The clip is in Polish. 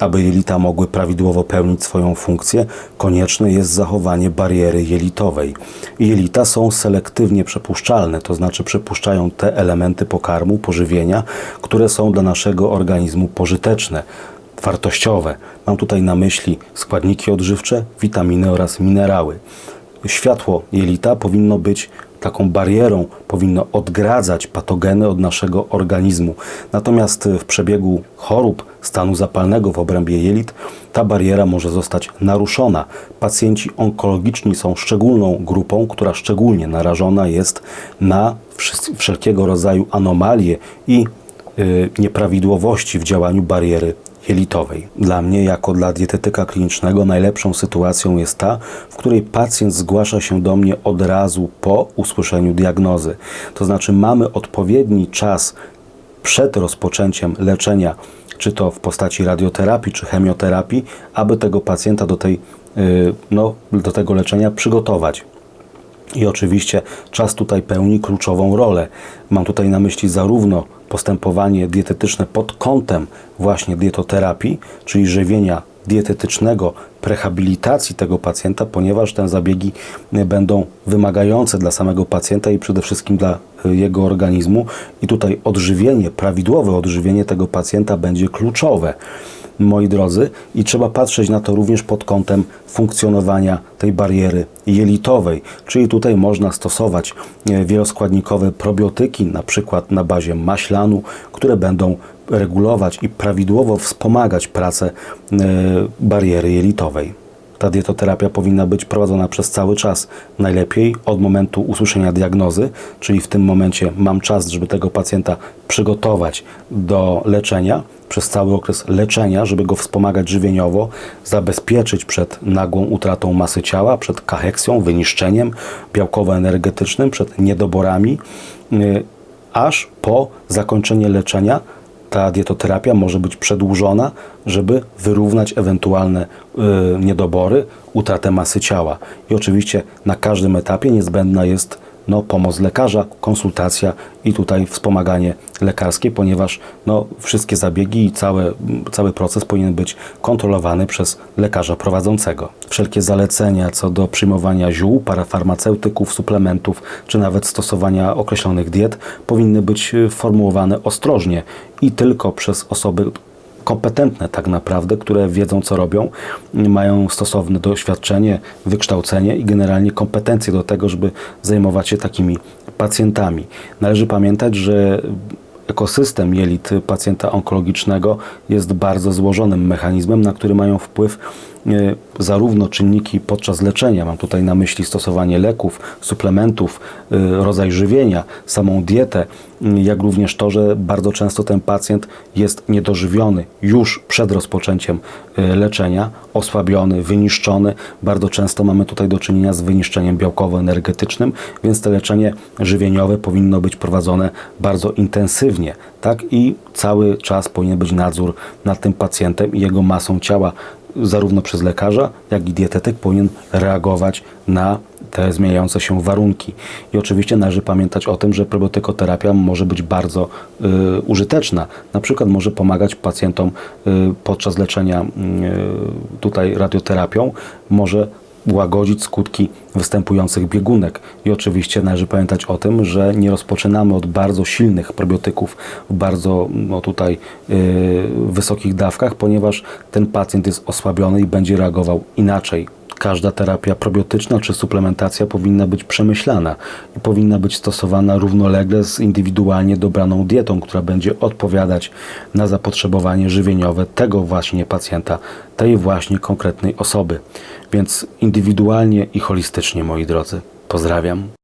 Aby jelita mogły prawidłowo pełnić swoją funkcję, konieczne jest zachowanie bariery jelitowej. Jelita są selektywnie przepuszczalne, to znaczy przepuszczają te elementy pokarmu, pożywienia, które są dla naszego organizmu pożyteczne, wartościowe. Mam tutaj na myśli składniki odżywcze, witaminy oraz minerały. Światło jelita powinno być taką barierą, powinno odgradzać patogeny od naszego organizmu. Natomiast w przebiegu chorób stanu zapalnego w obrębie jelit ta bariera może zostać naruszona. Pacjenci onkologiczni są szczególną grupą, która szczególnie narażona jest na wszelkiego rodzaju anomalie i y, nieprawidłowości w działaniu bariery jelitowej. Dla mnie, jako dla dietetyka klinicznego, najlepszą sytuacją jest ta, w której pacjent zgłasza się do mnie od razu po usłyszeniu diagnozy. To znaczy, mamy odpowiedni czas przed rozpoczęciem leczenia, czy to w postaci radioterapii, czy chemioterapii, aby tego pacjenta do, tej, y, no, do tego leczenia przygotować. I oczywiście czas tutaj pełni kluczową rolę. Mam tutaj na myśli zarówno postępowanie dietetyczne pod kątem właśnie dietoterapii, czyli żywienia dietetycznego, prehabilitacji tego pacjenta, ponieważ te zabiegi będą wymagające dla samego pacjenta i przede wszystkim dla y, jego organizmu. I tutaj odżywienie, prawidłowe odżywienie tego pacjenta będzie kluczowe moi drodzy, i trzeba patrzeć na to również pod kątem funkcjonowania tej bariery jelitowej. Czyli tutaj można stosować e, wieloskładnikowe probiotyki, na przykład na bazie maślanu, które będą regulować i prawidłowo wspomagać pracę e, bariery jelitowej. Ta dietoterapia powinna być prowadzona przez cały czas. Najlepiej od momentu usłyszenia diagnozy, czyli w tym momencie mam czas, żeby tego pacjenta przygotować do leczenia, przez cały okres leczenia, żeby go wspomagać żywieniowo, zabezpieczyć przed nagłą utratą masy ciała, przed kacheksją, wyniszczeniem białkowo-energetycznym, przed niedoborami, yy, aż po zakończenie leczenia ta dietoterapia może być przedłużona, żeby wyrównać ewentualne y, niedobory, utratę masy ciała. I oczywiście na każdym etapie niezbędna jest no, pomoc lekarza, konsultacja i tutaj wspomaganie lekarskie, ponieważ no, wszystkie zabiegi i cały, cały proces powinien być kontrolowany przez lekarza prowadzącego. Wszelkie zalecenia co do przyjmowania ziół, parafarmaceutyków, suplementów, czy nawet stosowania określonych diet powinny być y, formułowane ostrożnie i tylko przez osoby kompetentne tak naprawdę, które wiedzą co robią, mają stosowne doświadczenie, wykształcenie i generalnie kompetencje do tego, żeby zajmować się takimi pacjentami. Należy pamiętać, że ekosystem jelit pacjenta onkologicznego jest bardzo złożonym mechanizmem, na który mają wpływ zarówno czynniki podczas leczenia, mam tutaj na myśli stosowanie leków, suplementów, e, rodzaj żywienia, samą dietę, m, jak również to, że bardzo często ten pacjent jest niedożywiony już przed rozpoczęciem e, leczenia, osłabiony, wyniszczony. Bardzo często mamy tutaj do czynienia z wyniszczeniem białkowo-energetycznym, więc to leczenie żywieniowe powinno być prowadzone bardzo intensywnie, tak? I cały czas powinien być nadzór nad tym pacjentem i jego masą ciała, zarówno przez lekarza, jak i dietetyk powinien reagować na te zmieniające się warunki. I oczywiście należy pamiętać o tym, że probiotykoterapia może być bardzo y, użyteczna. Na przykład może pomagać pacjentom y, podczas leczenia y, tutaj radioterapią, może łagodzić skutki występujących biegunek. I oczywiście należy pamiętać o tym, że nie rozpoczynamy od bardzo silnych probiotyków w bardzo no tutaj yy, wysokich dawkach, ponieważ ten pacjent jest osłabiony i będzie reagował inaczej. Każda terapia probiotyczna czy suplementacja powinna być przemyślana i powinna być stosowana równolegle z indywidualnie dobraną dietą, która będzie odpowiadać na zapotrzebowanie żywieniowe tego właśnie pacjenta, tej właśnie konkretnej osoby. Więc indywidualnie i holistycznie, moi drodzy. Pozdrawiam.